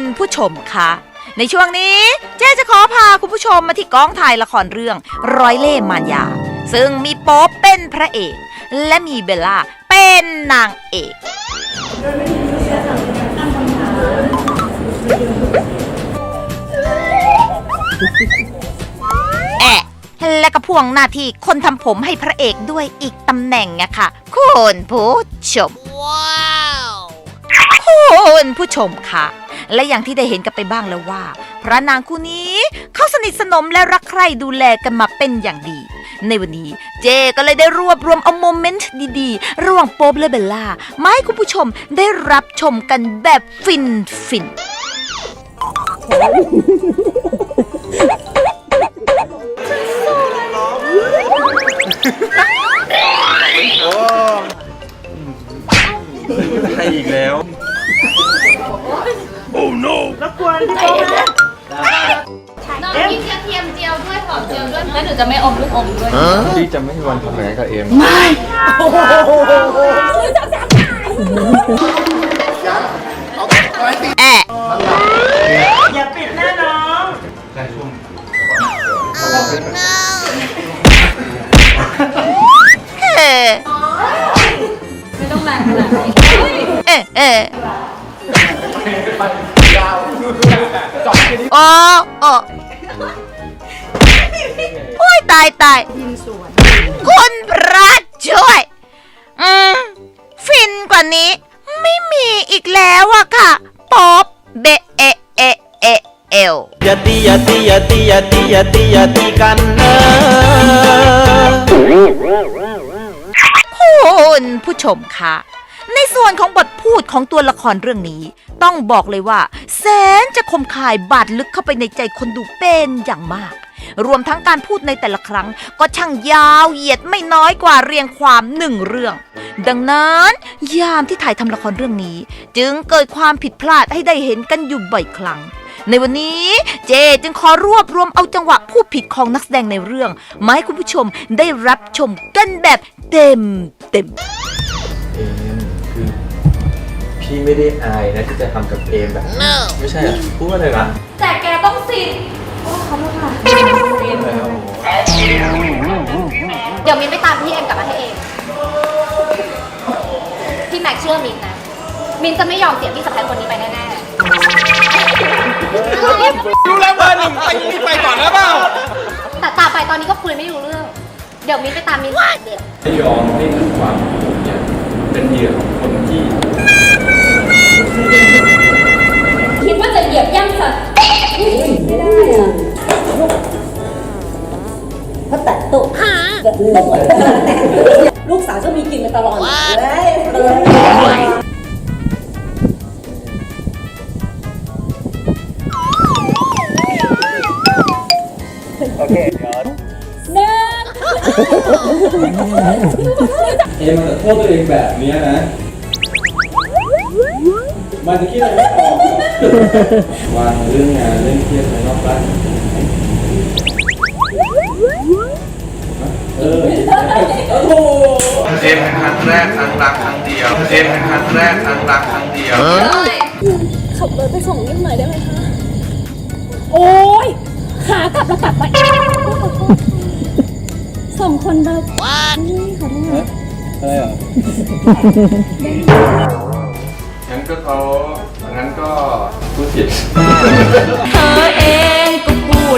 คุณผู้ชมคะในช่วงนี้เจ๊จะขอพาคุณผู้ชมมาที่กองถ่ายละครเรื่องร้อยเล่ห์มารยา ซึ่งมีโป๊ปเป็นพระเอก และมีเบลล่าเป็นนางเอกแอะและก็พ่วงหน้าที่คนทำผมให้พระเอกด้วยอีกตำแหน่งอะค่ะคุณผู้ชมคุณผู้ชมค่ะ และอย่างที่ได้เห็นกันไปบ้างแล้วว่า พระนางคู่นี้เขาสนิทสนมและรักใคร่ดูแลกันมาเป็นอย่างดี ในวันนี้เจก็เลยได้รวบรวมเอาโมเมนต์ดีๆ ระหว่างโป๊บและเบลล่ามาให้คุณผู้ชมได้รับชมกันแบบฟินฟินๆให้อีกแล้ว น้องกินกระเทียมเจียวด้วยหอมเจียวด้วยแล้วหนูจะไม่อมลูกอมด้วยพี่จะไม่มีวันทำอะไรกับเอ็มแอะอย่าปิดหน้าน้องได้ช่วงเออไม่ต้องแรงขนาดนี้เออเออ อ๋ออ๋อโอ้ยตายตายคุณพระช่วย อืม ฟินกว่านี้ ไม่มีอีกแล้วอะค่ะป๊อบเบะเอะเอะเอะเอลอย่าตีอย่าตีอย่าตีอย่าตีอย่าตีอย่าตีกันเนอะคุณผู้ชมคะในส่วนของบทพูดของตัวละครเรื่องนี้ ต้องบอกเลยว่าแส นจะคมคายบาดลึกเข้าไปในใจคนดูเป็นอย่างมาก รวมทั้งการพูดในแต่ละครั้ง ก็ช่างยาวเหยียดไม่น้อยกว่าเรียงความหนึ่งเรื่อง ดังนั้นยามที่ถ่ายทำละครเรื่องนี้ จึงเกิดความผิดพลาดให้ได้เห็นกันอยู่บ่อยครั้ง ในวันนี้เจจึงขอรวบรวมเอาจังหวะพูดผิดของนักแสดงในเรื่องมาให้คุณผู้ชมได้รับชมกันแบบเต็มเต็ม พี่ไม่ได้อายนะที่จะทำกับเอ็มแบบนี้ไม่ใช่เหรอพูดว่าอะไรนะแต่แกต้องสินโอ้ขอโทษค่ะอะไรครับผมเดี๋ยวมินไปตามพี่เอ็มกลับมาให้เองพี่แม็กเชื่อมินนะ มินจะไม่ยอมเสียพี่สะพ้ายคนนี้ไปแน่ๆรู้แล้วเบอร์หนึ่งไปนี่ไปก่อนแล้วเปล่าแต่ตามไปตอนนี้ก็คุยไม่รู้เรื่อง เดี๋ยวมินไปตามมินเดี๋ยวไม่ยอมให้ถึงความเนี่ยเป็นเหยื่อของคนที่ คิดว่าจะเหยียบย่ำสัตว์เพราะตัดตุกลูกสาวก็มีกินมาตลอดเลยหนึ่งเอ็มมันจะโทษตัวเองแบบเนี้ยนะ มันจะคิดอะไรไม่ออกวางเรื่องงานเรื่องเครียดไว้นอกบ้านเออโอ้โหเอ็มเป็นครั้งแรกครั้งรักครั้งเดียวเอ็มเป็นครั้งแรกครั้งรักครั้งเดียวขับรถไปส่งนิ่มหน่อยได้ไหมคะ โอ้ยขากลับแล้วกลับไปส่งคนเราว้าขอโทษอะไรเหรองั้น ก็เขางั้นก็พูดผิด เธอเองก็พูด